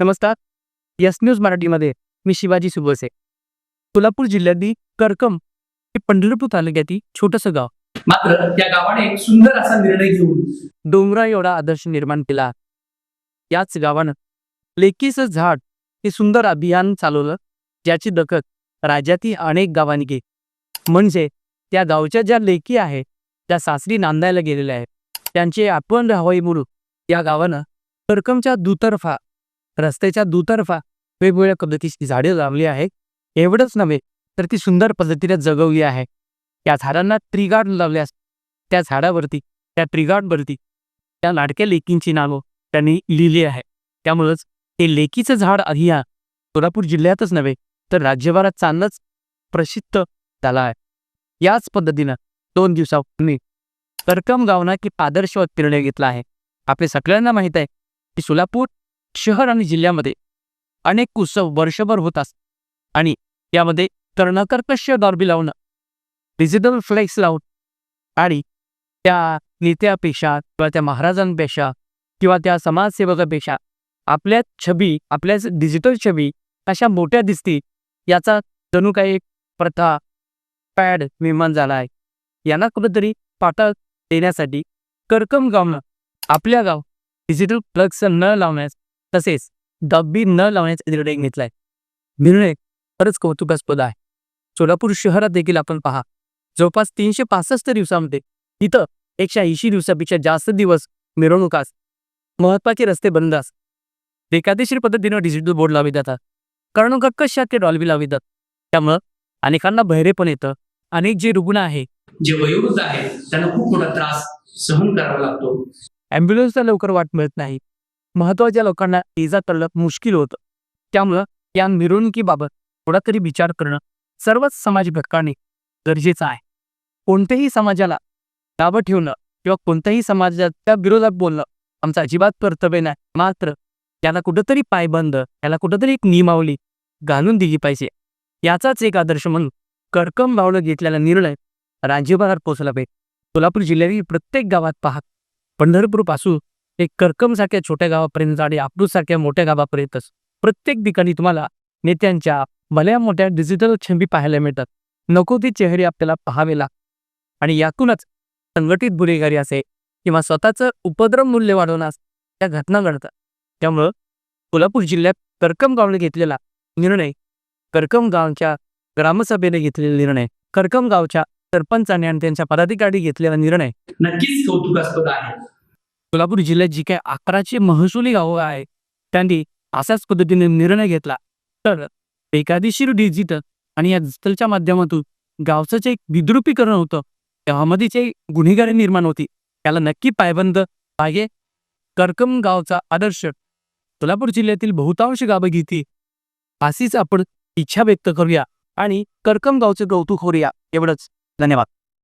नमस्कार. Yes news मराठीमध्ये मी शिवाजी सुबोसे सोलापूर जिल्ह्यातील करकम हे पंढरपूर तालुक्यातील छोटंसं गाव. मात्र त्या गावाने एक सुंदर असा निर्णय घेऊन डोंगरा एवढा आदर्श निर्माण केला याच गावानं लेकीचं झाड हे सुंदर अभियान चालवलं ज्याची दखल राज्यातील अनेक गावांनी घेतली. म्हणजे त्या गावच्या ज्या लेकी आहेत त्या सासरी नांदायला गेलेल्या आहेत. त्यांचे आपण राहावी म्हणून या गावानं करकमच्या दुतर्फा रस्त्याच्या दुतर्फा वेगवेगळ्या पद्धतीची झाडे लावली आहेत. एवढंच नव्हे तर ती सुंदर पद्धतीने जगवली आहे. या झाडांना त्रिगाड लावल्यास त्या झाडावरती त्या त्रिगाडवरती त्या लाडक्या लेकींची नावं त्यांनी लिहिली आहे त्यामुळंच ते लेकीचं झाड अभियान सोलापूर जिल्ह्यातच नव्हे तर राज्यभरात चांगलंच प्रसिद्ध झाला आहे. याच पद्धतीनं दोन दिवसापूर्वी तरकम गावना की आदर्शवत निर्णय घेतला आहे. आपल्या सगळ्यांना माहीत आहे की सोलापूर शहर आणि जिल्ह्यामध्ये अनेक उत्सव वर्षभर होत असतात. आणि यामध्ये तरणकर्कश डॉर्बी लावणं डिजिटल फ्लेक्स लावून आणि त्या नेत्यापेक्षा किंवा त्या महाराजांपेक्षा किंवा त्या समाजसेवकापेक्षा आपल्या छबी आपल्याच डिजिटल छबी अशा मोठ्या दिसतील याचा जणू काही एक प्रथा पॅड निर्माण झाला आहे. यांना कुठंतरी पाठा देण्यासाठी करकम गावनं आपल्या गाव डिजिटल फ्लक्स न लावण्यास तसेच डब्बी न लावण्याचा निर्णय घेतलाय. निर्णय खरंच कौतुकास्पद आहे. सोलापूर शहरात देखील आपण पहा जवळपास तीनशे पासष्ट दिवसामध्ये इथं एकशे ऐंशी दिवसापेक्षा जास्त दिवस मिरवणुकास महत्त्वाचे रस्ते बंद असतात बेकायदेशीर पद्धतीनं डिजिटल बोर्ड लावले जातात. कारण कशा ते डॉल्बी लावले जातात. त्यामुळं अनेकांना बहिरे पण येतं. अनेक जे रुग्ण आहे जे वयोवृद्ध आहेत त्यांना खूप मोठा त्रास सहन करावा लागतो. ॲम्ब्युलन्सला लवकर वाट मिळत नाही. महत्त्वाच्या लोकांना इजा करणं मुश्किल होतं. त्यामुळं या मिरवणुकीबाबत थोडा तरी विचार करणं सर्वच समाज घटकांनी गरजेचं आहे. कोणत्याही समाजाला दाबं ठेवणं किंवा कोणत्याही समाजाच्या विरोधात बोलणं आमचं अजिबात कर्तव्य नाही. मात्र त्याला कुठंतरी पायबंद त्याला कुठंतरी एक नियमावली घालून दिली पाहिजे. याचाच एक आदर्श म्हणून करकम भावनं घेतलेला निर्णय राज्यभरात पोहोचला पाहिजे. सोलापूर जिल्ह्यातील प्रत्येक गावात पहा पंढरपूरपासून एक करकमसारख्या छोट्या गावापर्यंत आणि अकलूजसारख्या मोठ्या गावापर्यंतच प्रत्येक ठिकाणी तुम्हाला नेत्यांच्या भल्या मोठ्या डिजिटल छबी पाहायला मिळतात. नको ती चेहरे आपल्याला पाहावे लागतात. आणि यातूनच संघटित गुन्हेगारी असे किंवा स्वतःचं उपद्रव मूल्य वाढवण्यास त्या घटना घडतात. त्यामुळं कोल्हापूर जिल्ह्यात करकम गावने घेतलेला निर्णय करकम गावच्या ग्रामसभेने घेतलेला निर्णय करकम गावच्या सरपंचाने आणि त्यांच्या पदाधिकारी घेतलेला निर्णय नक्कीच कौतुकास्पद आहे. सोलापूर जिल्ह्यात जी काही अकराशे महसुली गावं आहे त्यांनी अशाच पद्धतीने निर्णय घेतला. तर एकादेशीर डिजिटल आणि या डिजिटलच्या माध्यमातून गावचं जे एक विद्रुपीकरण होतं त्यामध्ये जे गुन्हेगारी निर्माण होती. त्याला नक्की पायबंद पाहिजे करकम गावचा आदर्श सोलापूर जिल्ह्यातील बहुतांश गावं घेती अशीच आपण इच्छा व्यक्त करूया. आणि करकम गावचं कौतुक करूया एवढंच. धन्यवाद.